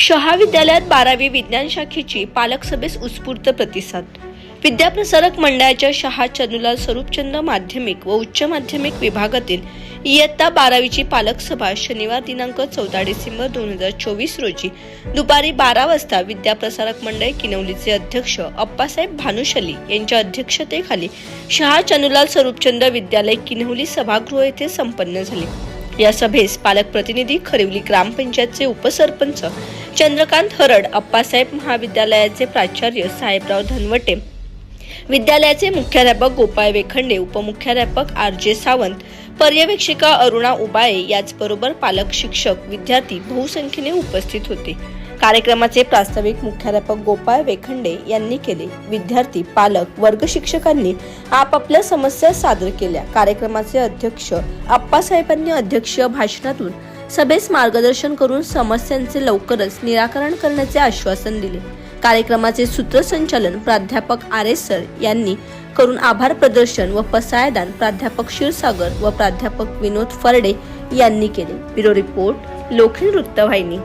शहा विद्यालयात बारावी विज्ञान शाखेची पालक सभेस उत्स्फूर्त प्रतिसाद. विद्याप्रसारक मंडळाच्या शहा चंदुलाल स्वरूपचंद माध्यमिक व उच्च माध्यमिक विभागातील इयत्ता बारावीची पालक सभा शनिवार दिनांक चौदा डिसेंबर दोन हजार चोवीस रोजी दुपारी बारा वाजता विद्याप्रसारक मंडळ किनवलीचे अध्यक्ष अप्पासाहेब भानुशली यांच्या अध्यक्षतेखाली शहा चंदुलाल स्वरूपचंद विद्यालय किनवली सभागृह येथे संपन्न झाली. या सभेस पालक प्रतिनिधी खरिवली ग्रामपंचायतचे उपसरपंच चंद्रकांत हरड अप्पासाहेब महाविद्यालयाचे प्राचार्य साहेबराव धनवटे विद्यालयाचे मुख्याध्यापक गोपाळ वेखंडे उपमुख्याध्यापक आर जे सावंत पर्यवेक्षिका अरुणा उबाळे याचबरोबर पालक शिक्षक विद्यार्थी बहुसंख्येने उपस्थित होते. कार्यक्रमाचे प्रास्ताविक मुख्याध्यापक गोपाळ वेखंडे यांनी केले. विद्यार्थी पालक वर्ग शिक्षकांनी आपापल्या समस्या सादर केल्या. कार्यक्रमाचे अध्यक्ष आप्पासाहेबांनी अध्यक्षीय भाषणातून सभेस मार्गदर्शन करून समस्यांचे लवकरच निराकरण करण्याचे आश्वासन दिले. कार्यक्रमाचे सूत्रसंचालन प्राध्यापक आर एस सर यांनी करून आभार प्रदर्शन व पसायदान प्राध्यापक क्षीरसागर व प्राध्यापक विनोद फरडे यांनी केले. ब्युरो रिपोर्ट लोखंड वृत्तवाहिनी.